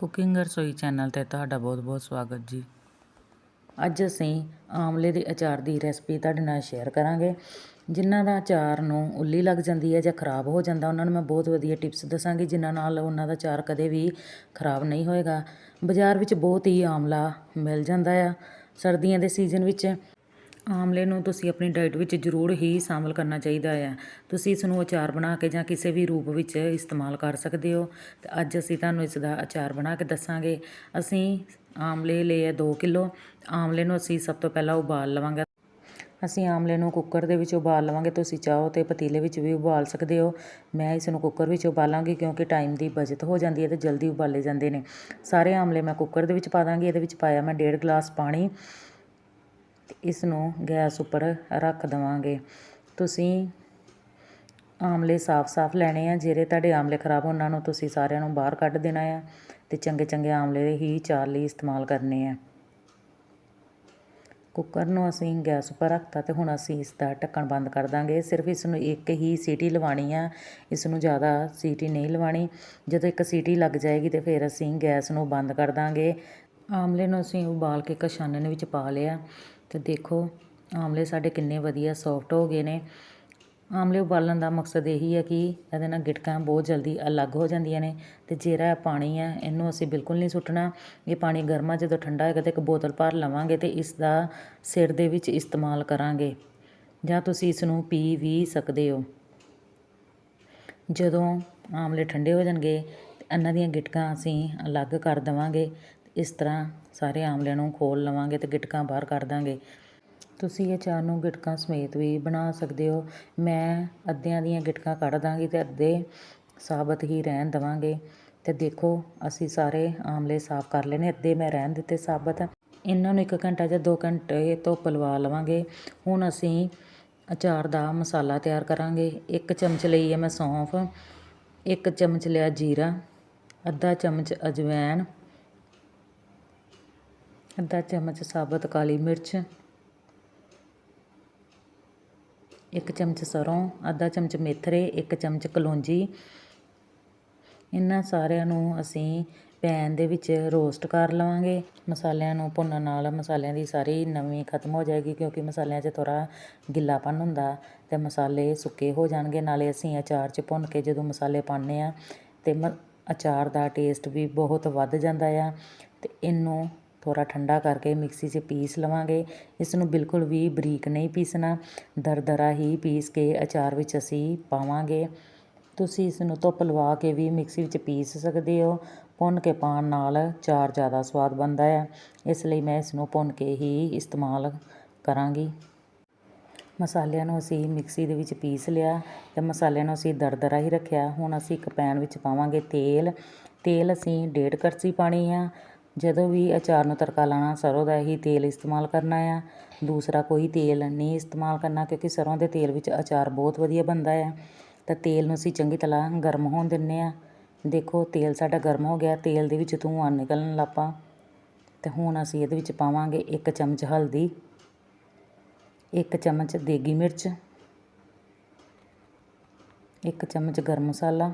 Cooking ਰਸੋਈ channel ਤੇ ਤੁਹਾਡਾ ਬਹੁਤ-ਬਹੁਤ ਸਵਾਗਤ ਜੀ। ਅੱਜ ਅਸੀਂ ਆਮਲੇ ਦੇ ਅਚਾਰ ਦੀ ਰੈਸਪੀ ਤੁਹਾਡੇ ਨਾਲ ਸ਼ੇਅਰ ਕਰਾਂਗੇ, ਜਿਨ੍ਹਾਂ ਦਾ ਅਚਾਰ ਨੂੰ ਉੱਲੀ ਲੱਗ ਜਾਂਦੀ ਹੈ ਜਾਂ ਖਰਾਬ ਹੋ ਜਾਂਦਾ, ਉਹਨਾਂ ਨੂੰ ਮੈਂ ਬਹੁਤ ਵਧੀਆ ਟਿਪਸ ਦੱਸਾਂਗੀ, ਜਿਨ੍ਹਾਂ ਨਾਲ ਉਹਨਾਂ ਦਾ ਅਚਾਰ ਕਦੇ ਵੀ ਖਰਾਬ ਨਹੀਂ ਹੋਏਗਾ। ਬਾਜ਼ਾਰ ਵਿੱਚ ਬਹੁਤ ਹੀ ਆਮਲਾ ਮਿਲ ਜਾਂਦਾ ਆ। ਸਰਦੀਆਂ ਦੇ ਸੀਜ਼ਨ ਵਿੱਚ ਆਮਲੇ ਨੂੰ ਤੁਸੀਂ ਆਪਣੀ ਡਾਈਟ ਵਿੱਚ ਜ਼ਰੂਰ ਹੀ ਸ਼ਾਮਲ ਕਰਨਾ ਚਾਹੀਦਾ ਹੈ ਤੁਸੀਂ ਇਸ ਨੂੰ ਅਚਾਰ ਬਣਾ ਕੇ ਜਾਂ ਕਿਸੇ ਵੀ ਰੂਪ ਵਿੱਚ ਇਸਤੇਮਾਲ ਕਰ ਸਕਦੇ ਹੋ। ਤੇ ਅੱਜ ਅਸੀਂ ਤੁਹਾਨੂੰ ਇਸ ਦਾ ਅਚਾਰ ਬਣਾ ਕੇ ਦੱਸਾਂਗੇ। ਅਸੀਂ ਆਮਲੇ ਲਏ ਹੈ 2 ਕਿਲੋ। ਆਮਲੇ ਨੂੰ ਅਸੀਂ ਸਭ ਤੋਂ ਪਹਿਲਾਂ ਉਬਾਲ ਲਵਾਂਗੇ। ਅਸੀਂ ਆਮਲੇ ਨੂੰ ਕੁੱਕਰ ਦੇ ਵਿੱਚ ਉਬਾਲ ਲਵਾਂਗੇ। ਤੁਸੀਂ ਚਾਹੋ ਤੇ ਪਤੀਲੇ ਵਿੱਚ ਵੀ ਉਬਾਲ ਸਕਦੇ ਹੋ। ਮੈਂ ਇਸ ਨੂੰ ਕੁੱਕਰ ਵਿੱਚ ਉਬਾਲਾਂਗੀ ਕਿਉਂਕਿ ਟਾਈਮ ਦੀ ਬਚਤ ਹੋ ਜਾਂਦੀ ਹੈ ਤੇ ਜਲਦੀ ਉਬਾਲੇ ਜਾਂਦੇ ਨੇ। ਸਾਰੇ ਆਮਲੇ ਮੈਂ ਕੁੱਕਰ ਦੇ ਵਿੱਚ ਪਾ ਦਾਂਗੀ। ਇਹਦੇ ਵਿੱਚ ਪਾਇਆ ਮੈਂ 1.5 ਗਲਾਸ ਪਾਣੀ। ਇਸ ਨੂੰ ਗੈਸ ਉੱਪਰ ਰੱਖ ਦੇਵਾਂਗੇ। ਤੁਸੀਂ ਆਮਲੇ ਸਾਫ਼-ਸਾਫ਼ ਲੈਣੇ ਆ, ਜਿਹੜੇ ਤੁਹਾਡੇ ਆਮਲੇ ਖਰਾਬ ਉਹਨਾਂ ਨੂੰ ਤੁਸੀਂ ਸਾਰਿਆਂ ਨੂੰ ਬਾਹਰ ਕੱਢ ਦੇਣਾ ਆ ਤੇ ਚੰਗੇ ਚੰਗੇ ਆਮਲੇ ਹੀ ਚਾਰ ਲਈ ਇਸਤੇਮਾਲ ਕਰਨੇ ਆ। ਕੁੱਕਰ ਨੂੰ ਅਸੀਂ ਗੈਸ ਉੱਪਰ ਰੱਖਤਾ ਤੇ ਹੁਣ ਅਸੀਂ ਇਸ ਦਾ ਢੱਕਣ ਬੰਦ ਕਰ ਦਾਂਗੇ। ਸਿਰਫ ਇਸ ਨੂੰ ਇੱਕ ਹੀ ਸੀਟੀ ਲਵਾਣੀ ਆ ਇਸ ਨੂੰ ਜ਼ਿਆਦਾ ਸੀਟੀ ਨਹੀਂ ਲਵਾਣੀ ਜਦੋਂ ਇੱਕ ਸੀਟੀ ਲੱਗ ਜਾਏਗੀ ਤੇ ਫਿਰ ਅਸੀਂ ਗੈਸ ਨੂੰ ਬੰਦ ਕਰ ਦਾਂਗੇ। ਆਮਲੇ ਨੂੰ ਅਸੀਂ ਉਬਾਲ ਕੇ ਇੱਕ ਛਾਨਣ ਵਿੱਚ ਪਾ ਲਿਆ। ਅਤੇ ਦੇਖੋ, ਆਮਲੇ ਸਾਡੇ ਕਿੰਨੇ ਵਧੀਆ ਸੋਫਟ ਹੋ ਗਏ ਨੇ। ਆਮਲੇ ਉਬਾਲਣ ਦਾ ਮਕਸਦ ਇਹੀ ਹੈ ਕਿ ਇਹਦੇ ਨਾਲ ਗਿਟਕਾਂ ਬਹੁਤ ਜਲਦੀ ਅਲੱਗ ਹੋ ਜਾਂਦੀਆਂ ਨੇ ਅਤੇ ਜਿਹੜਾ ਪਾਣੀ ਹੈ, ਇਹਨੂੰ ਅਸੀਂ ਬਿਲਕੁਲ ਨਹੀਂ ਸੁੱਟਣਾ। ਇਹ ਪਾਣੀ ਗਰਮਾ ਜਦੋਂ ਠੰਡਾ ਹੋਏਗਾ ਤਾਂ ਇੱਕ ਬੋਤਲ ਭਰ ਲਵਾਂਗੇ ਅਤੇ ਇਸ ਦਾ ਸਿਰ ਦੇ ਵਿੱਚ ਇਸਤੇਮਾਲ ਕਰਾਂਗੇ। ਜਾਂ ਤੁਸੀਂ ਇਸ ਨੂੰ ਪੀ ਵੀ ਸਕਦੇ ਹੋ। ਜਦੋਂ ਆਮਲੇ ਠੰਡੇ ਹੋ ਜਾਣਗੇ ਇਹਨਾਂ ਦੀਆਂ ਗਿਟਕਾਂ ਅਸੀਂ ਅਲੱਗ ਕਰ ਦੇਵਾਂਗੇ। ਇਸ ਤਰ੍ਹਾਂ ਸਾਰੇ ਆਮਲਿਆਂ ਨੂੰ ਖੋਲ ਲਵਾਂਗੇ ਅਤੇ ਗਿਟਕਾਂ ਬਾਹਰ ਕੱਢ ਦਾਂਗੇ। ਤੁਸੀਂ ਅਚਾਰ ਨੂੰ ਗਿਟਕਾਂ ਸਮੇਤ ਵੀ ਬਣਾ ਸਕਦੇ ਹੋ। ਮੈਂ ਅੱਧਿਆਂ ਦੀਆਂ ਗਿਟਕਾਂ ਕੱਢ ਦਾਂਗੀ ਅਤੇ ਅੱਧੇ ਸਾਬਤ ਹੀ ਰਹਿਣ ਦੇਵਾਂਗੇ। ਅਤੇ ਦੇਖੋ, ਅਸੀਂ ਸਾਰੇ ਆਮਲੇ ਸਾਫ਼ ਕਰ ਲਏ ਨੇ, ਅੱਧੇ ਮੈਂ ਰਹਿਣ ਦਿੱਤੇ ਸਾਬਤ। ਇਹਨਾਂ ਨੂੰ ਇੱਕ ਘੰਟਾ ਜਾਂ ਦੋ ਘੰਟੇ ਧੁੱਪ ਲਵਾ ਲਵਾਂਗੇ। ਹੁਣ ਅਸੀਂ ਅਚਾਰ ਦਾ ਮਸਾਲਾ ਤਿਆਰ ਕਰਾਂਗੇ। ਇੱਕ ਚਮਚ ਲਈ ਹੈ ਮੈਂ ਸੌਂਫ, ਇੱਕ ਚਮਚ ਲਿਆ ਜੀਰਾ, ਅੱਧਾ ਚਮਚ ਅਜਵੈਣ ਅੱਧਾ ਚਮਚ ਸਾਬਤ ਕਾਲੀ ਮਿਰਚ, ਇੱਕ ਚਮਚ ਸਰੋਂ, ਅੱਧਾ ਚਮਚ ਮੇਥਰੇ, ਇੱਕ ਚਮਚ ਕਲੌਂਜੀ। ਇਹਨਾਂ ਸਾਰਿਆਂ ਨੂੰ ਅਸੀਂ ਪੈਨ ਦੇ ਵਿੱਚ ਰੋਸਟ ਕਰ ਲਵਾਂਗੇ। ਮਸਾਲਿਆਂ ਨੂੰ ਭੁੰਨਣ ਨਾਲ ਮਸਾਲਿਆਂ ਦੀ ਸਾਰੀ ਨਵੀਂ ਖਤਮ ਹੋ ਜਾਏਗੀ ਕਿਉਂਕਿ ਮਸਾਲਿਆਂ 'ਚ ਥੋੜਾ ਗਿੱਲਾਪਨ ਹੁੰਦਾ ਤੇ ਮਸਾਲੇ ਸੁੱਕੇ ਹੋ ਜਾਣਗੇ। ਨਾਲੇ ਅਸੀਂ ਅਚਾਰ 'ਚ ਭੁੰਨ ਕੇ ਜਦੋਂ ਮਸਾਲੇ ਪਾਉਂਦੇ ਆ ਤੇ ਅਚਾਰ ਦਾ ਟੇਸਟ ਵੀ ਬਹੁਤ ਵੱਧ ਜਾਂਦਾ ਆ ਤੇ ਇਹਨੂੰ ਥੋੜ੍ਹਾ ਠੰਡਾ ਕਰਕੇ ਮਿਕਸੀ 'ਚ ਪੀਸ ਲਵਾਂਗੇ। ਇਸ ਨੂੰ ਬਿਲਕੁਲ ਵੀ ਬਰੀਕ ਨਹੀਂ ਪੀਸਣਾ। ਦਰਦਰਾ ਹੀ ਪੀਸ ਕੇ ਅਚਾਰ ਵਿੱਚ ਅਸੀਂ ਪਾਵਾਂਗੇ। ਤੁਸੀਂ ਇਸ ਨੂੰ ਧੁੱਪ ਲਵਾ ਕੇ ਵੀ ਮਿਕਸੀ ਵਿੱਚ ਪੀਸ ਸਕਦੇ ਹੋ। ਭੁੰਨ ਕੇ ਪਾਉਣ ਨਾਲ ਚਾਰ ਜ਼ਿਆਦਾ ਸਵਾਦ ਬਣਦਾ ਹੈ। ਇਸ ਲਈ ਮੈਂ ਇਸ ਨੂੰ ਭੁੰਨ ਕੇ ਹੀ ਇਸਤੇਮਾਲ ਕਰਾਂਗੀ। ਮਸਾਲਿਆਂ ਨੂੰ ਅਸੀਂ ਮਿਕਸੀ ਦੇ ਵਿੱਚ ਪੀਸ ਲਿਆ ਤੇ ਮਸਾਲਿਆਂ ਨੂੰ ਅਸੀਂ ਦਰਦਰਾ ਹੀ ਰੱਖਿਆ। ਹੁਣ ਅਸੀਂ ਇੱਕ ਪੈਨ ਵਿੱਚ ਪਾਵਾਂਗੇ ਤੇਲ। ਤੇਲ ਅਸੀਂ ਡੇਢ ਕੜਛੀ ਪਾਣੀ ਆ। ਜਦੋਂ ਵੀ ਅਚਾਰ ਨੂੰ ਤੜਕਾ ਲਾਉਣਾ ਸਰ੍ਹੋਂ ਦਾ ਹੀ ਤੇਲ ਇਸਤੇਮਾਲ ਕਰਨਾ ਆ। ਦੂਸਰਾ, ਕੋਈ ਤੇਲ ਨਹੀਂ ਇਸਤੇਮਾਲ ਕਰਨਾ, ਕਿਉਂਕਿ ਸਰ੍ਹੋਂ ਦੇ ਤੇਲ ਵਿੱਚ ਅਚਾਰ ਬਹੁਤ ਵਧੀਆ ਬਣਦਾ ਆ। ਤਾਂ ਤੇਲ ਨੂੰ ਅਸੀਂ ਚੰਗੀ ਤਰ੍ਹਾਂ ਗਰਮ ਹੋਣ ਦਿੰਦੇ ਹਾਂ ਦੇਖੋ, ਤੇਲ ਸਾਡਾ ਗਰਮ ਹੋ ਗਿਆ, ਤੇਲ ਦੇ ਵਿੱਚ ਧੂੰਆਂ ਨਿਕਲਣ ਲੱਗ ਲੱਪਾ ਅਤੇ ਹੁਣ ਅਸੀਂ ਇਹਦੇ ਵਿੱਚ ਪਾਵਾਂਗੇ ਇੱਕ ਚਮਚ ਹਲਦੀ, ਇੱਕ ਚਮਚ ਦੇਗੀ ਮਿਰਚ, ਇੱਕ ਚਮਚ ਗਰਮ ਮਸਾਲਾ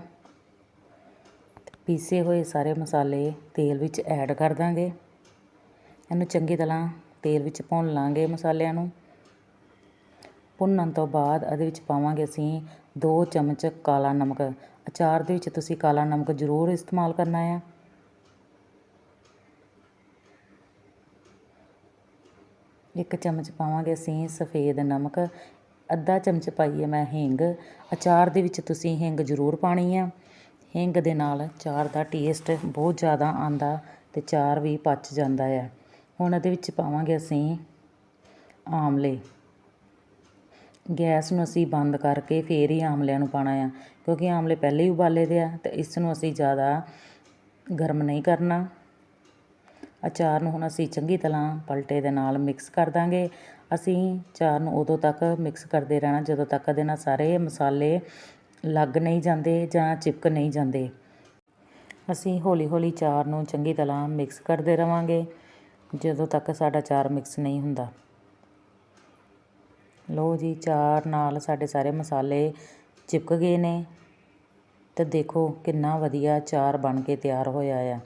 ਪੀਸੇ ਹੋਏ ਸਾਰੇ ਮਸਾਲੇ ਤੇਲ ਵਿੱਚ ਐਡ ਕਰ ਦਾਂਗੇ। ਇਹਨੂੰ ਚੰਗੀ ਤਰ੍ਹਾਂ ਤੇਲ ਵਿੱਚ ਭੁੰਨ ਲਾਂਗੇ ਮਸਾਲਿਆਂ ਨੂੰ। ਭੁੰਨਣ ਤੋਂ ਬਾਅਦ ਇਹਦੇ ਵਿੱਚ ਪਾਵਾਂਗੇ ਅਸੀਂ 2 ਚਮਚ ਕਾਲਾ ਨਮਕ। ਅਚਾਰ ਦੇ ਵਿੱਚ ਤੁਸੀਂ ਕਾਲਾ ਨਮਕ ਜ਼ਰੂਰ ਇਸਤੇਮਾਲ ਕਰਨਾ ਹੈ ਇੱਕ ਚਮਚ ਪਾਵਾਂਗੇ ਅਸੀਂ ਸਫੇਦ ਨਮਕ। ਅੱਧਾ ਚਮਚ ਪਾਈਏ ਮੈਂ ਹਿੰਗ। ਅਚਾਰ ਦੇ ਵਿੱਚ ਤੁਸੀਂ ਹਿੰਗ ਜ਼ਰੂਰ ਪਾਣੀ ਆ। ਹਿੰਗ ਦੇ ਨਾਲ ਚਾਰ ਦਾ ਟੇਸਟ ਬਹੁਤ ਜ਼ਿਆਦਾ ਆਉਂਦਾ ਅਤੇ ਚਾਰ ਵੀ ਪਚ ਜਾਂਦਾ ਹੈ ਹੁਣ ਇਹਦੇ ਵਿੱਚ ਪਾਵਾਂਗੇ ਅਸੀਂ ਆਮਲੇ। ਗੈਸ ਨੂੰ ਅਸੀਂ ਬੰਦ ਕਰਕੇ ਫਿਰ ਹੀ ਆਮਲਿਆਂ ਨੂੰ ਪਾਉਣਾ ਆ, ਕਿਉਂਕਿ ਆਮਲੇ ਪਹਿਲੇ ਹੀ ਉਬਾਲੇ ਦੇ ਆ ਅਤੇ ਇਸ ਨੂੰ ਅਸੀਂ ਜ਼ਿਆਦਾ ਗਰਮ ਨਹੀਂ ਕਰਨਾ। ਅਚਾਰ ਨੂੰ ਹੁਣ ਅਸੀਂ ਚੰਗੀ ਤਰ੍ਹਾਂ ਪਲਟੇ ਦੇ ਨਾਲ ਮਿਕਸ ਕਰ ਦਾਂਗੇ। ਅਸੀਂ ਚਾਰ ਨੂੰ ਉਦੋਂ ਤੱਕ ਮਿਕਸ ਕਰਦੇ ਰਹਿਣਾ, ਜਦੋਂ ਤੱਕ ਇਹਦੇ ਨਾਲ ਸਾਰੇ ਮਸਾਲੇ ਲੱਗ ਨਹੀਂ ਜਾਂਦੇ ਜਾਂ ਚਿਪਕ ਨਹੀਂ ਜਾਂਦੇ। ਅਸੀਂ ਹੌਲੀ ਹੌਲੀ ਚਾਰ ਨੂੰ ਚੰਗੀ ਤਰ੍ਹਾਂ ਮਿਕਸ ਕਰਦੇ ਰਵਾਂਗੇ, ਜਦੋਂ ਤੱਕ ਸਾਡਾ ਚਾਰ ਮਿਕਸ ਨਹੀਂ ਹੁੰਦਾ। ਲੋ ਜੀ, ਚਾਰ ਨਾਲ ਸਾਡੇ ਸਾਰੇ ਮਸਾਲੇ ਚਿਪਕ ਗਏ ਨੇ। ਤੇ ਦੇਖੋ ਕਿੰਨਾ ਵਧੀਆ ਚਾਰ ਬਣ ਕੇ ਤਿਆਰ ਹੋਇਆ ਆ।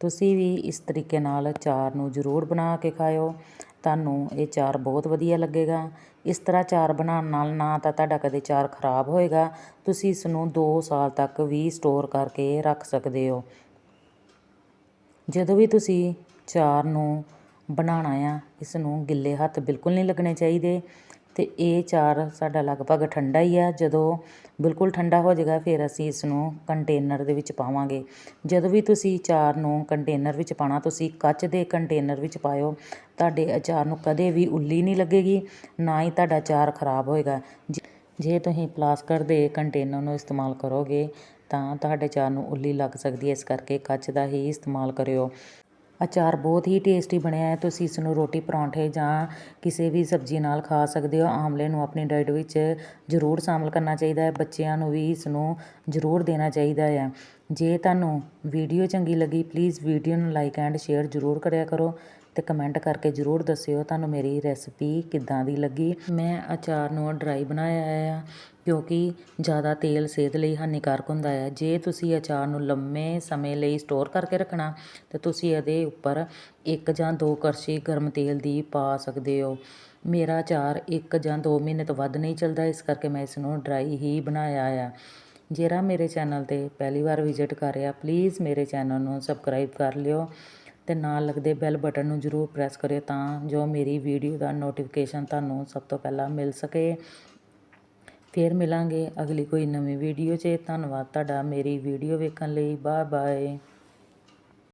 ਤੁਸੀਂ ਵੀ ਇਸ ਤਰੀਕੇ ਨਾਲ ਚਾਰ ਨੂੰ ਜ਼ਰੂਰ ਬਣਾ ਕੇ ਖਾਇਓ। ਤੁਹਾਨੂੰ ਇਹ ਚਾਰ ਬਹੁਤ ਵਧੀਆ ਲੱਗੇਗਾ। ਇਸ ਤਰ੍ਹਾਂ ਚਾਰ ਬਣਾਉਣ ਨਾਲ ਨਾ ਤਾਂ ਤੁਹਾਡਾ ਕਦੇ ਚਾਰ ਖਰਾਬ ਹੋਏਗਾ। ਤੁਸੀਂ ਇਸ ਨੂੰ 2 ਸਾਲ ਤੱਕ ਵੀ ਸਟੋਰ ਕਰਕੇ ਰੱਖ ਸਕਦੇ ਹੋ। ਜਦੋਂ ਵੀ ਤੁਸੀਂ ਚਾਰ ਨੂੰ ਬਣਾਉਣਾ ਆ ਇਸ ਨੂੰ ਗਿੱਲੇ ਹੱਥ ਬਿਲਕੁਲ ਨਹੀਂ ਲੱਗਣੇ ਚਾਹੀਦੇ। ਅਤੇ ਇਹ ਚਾਰ ਸਾਡਾ ਲਗਭਗ ਠੰਡਾ ਹੀ ਆ। ਜਦੋਂ ਬਿਲਕੁਲ ਠੰਡਾ ਹੋ ਜਾਵੇਗਾ ਫਿਰ ਅਸੀਂ ਇਸ ਨੂੰ ਕੰਟੇਨਰ ਦੇ ਵਿੱਚ ਪਾਵਾਂਗੇ। ਜਦੋਂ ਵੀ ਤੁਸੀਂ ਚਾਰ ਨੂੰ ਕੰਟੇਨਰ ਵਿੱਚ ਪਾਉਣਾ, ਤੁਸੀਂ ਕੱਚ ਦੇ ਕੰਟੇਨਰ ਵਿੱਚ ਪਾਇਓ, ਤੁਹਾਡੇ ਅਚਾਰ ਨੂੰ ਕਦੇ ਵੀ ਉੱਲੀ ਨਹੀਂ ਲੱਗੇਗੀ, ਨਾ ਹੀ ਤੁਹਾਡਾ ਅਚਾਰ ਖਰਾਬ ਹੋਏਗਾ। ਜੇ- ਤੁਸੀਂ ਪਲਾਸਟਿਕ ਦੇ ਕੰਟੇਨਰ ਨੂੰ ਇਸਤੇਮਾਲ ਕਰੋਗੇ, ਤਾਂ ਤੁਹਾਡੇ ਅਚਾਰ ਨੂੰ ਉੱਲੀ ਲੱਗ ਸਕਦੀ ਹੈ। ਇਸ ਕਰਕੇ ਕੱਚ ਦਾ ਹੀ ਇਸਤੇਮਾਲ ਕਰਿਓ। ਅਚਾਰ ਬਹੁਤ ਹੀ ਟੇਸਟੀ ਬਣਿਆ ਹੈ। ਤੁਸੀਂ ਇਸ ਨੂੰ ਰੋਟੀ ਪਰੌਂਠੇ ਜਾਂ ਕਿਸੇ ਵੀ ਸਬਜ਼ੀ ਨਾਲ ਖਾ ਸਕਦੇ ਹੋ। ਆਮਲੇ ਨੂੰ ਆਪਣੀ ਡਾਇਟ ਵਿੱਚ ਜ਼ਰੂਰ ਸ਼ਾਮਿਲ ਕਰਨਾ ਚਾਹੀਦਾ ਹੈ। ਬੱਚਿਆਂ ਨੂੰ ਵੀ ਇਸ ਨੂੰ ਜ਼ਰੂਰ ਦੇਣਾ ਚਾਹੀਦਾ ਹੈ। ਜੇ ਤੁਹਾਨੂੰ ਵੀਡੀਓ ਚੰਗੀ ਲੱਗੀ ਪਲੀਜ਼ ਵੀਡੀਓ ਨੂੰ ਲਾਈਕ ਐਂਡ ਸ਼ੇਅਰ ਜ਼ਰੂਰ ਕਰਿਆ ਕਰੋ। ਤੇ ਕਮੈਂਟ ਕਰਕੇ ਜ਼ਰੂਰ ਦੱਸਿਓ ਤੁਹਾਨੂੰ ਮੇਰੀ ਰੈਸਪੀ ਕਿੱਦਾਂ ਦੀ ਲੱਗੀ। ਮੈਂ ਅਚਾਰ ਨੂੰ ਡਰਾਈ ਬਣਾਇਆ ਆ, ਕਿਉਂਕਿ ਜ਼ਿਆਦਾ ਤੇਲ ਸਿਹਤ ਲਈ ਹਾਨੀਕਾਰਕ ਹੁੰਦਾ ਹੈ ਜੇ ਤੁਸੀਂ ਅਚਾਰ ਨੂੰ ਲੰਮੇ ਸਮੇਂ ਲਈ ਸਟੋਰ ਕਰਕੇ ਰੱਖਣਾ, ਤੇ ਤੁਸੀਂ ਇਹਦੇ ਉੱਪਰ ਇੱਕ ਜਾਂ ਦੋ ਕਰਸ਼ੀ ਗਰਮ ਤੇਲ ਦੀ ਪਾ ਸਕਦੇ ਹੋ। ਮੇਰਾ ਅਚਾਰ ਇੱਕ ਜਾਂ ਦੋ ਮਹੀਨੇ ਤੋਂ ਵੱਧ ਨਹੀਂ ਚੱਲਦਾ, ਇਸ ਕਰਕੇ ਮੈਂ ਇਸ ਨੂੰ ਡਰਾਈ ਹੀ ਬਣਾਇਆ ਆ। ਜਿਹੜਾ ਮੇਰੇ ਚੈਨਲ ਤੇ ਪਹਿਲੀ ਵਾਰ ਵਿਜ਼ਿਟ ਕਰ ਰਿਹਾ ਪਲੀਜ਼ ਮੇਰੇ ਚੈਨਲ ਨੂੰ ਸਬਸਕ੍ਰਾਈਬ ਕਰ ਲਿਓ। ਅਤੇ ਨਾਲ ਲੱਗਦੇ ਬੈਲ ਬਟਨ ਨੂੰ ਜ਼ਰੂਰ ਪ੍ਰੈਸ ਕਰਿਓ ਤਾਂ ਜੋ ਮੇਰੀ ਵੀਡੀਓ ਦਾ ਨੋਟੀਫਿਕੇਸ਼ਨ ਤੁਹਾਨੂੰ ਸਭ ਤੋਂ ਪਹਿਲਾਂ ਮਿਲ ਸਕੇ। ਫਿਰ ਮਿਲਾਂਗੇ ਅਗਲੀ ਕੋਈ ਨਵੀਂ ਵੀਡੀਓ 'ਚ। ਧੰਨਵਾਦ ਤੁਹਾਡਾ ਮੇਰੀ ਵੀਡੀਓ ਵੇਖਣ ਲਈ। Bye bye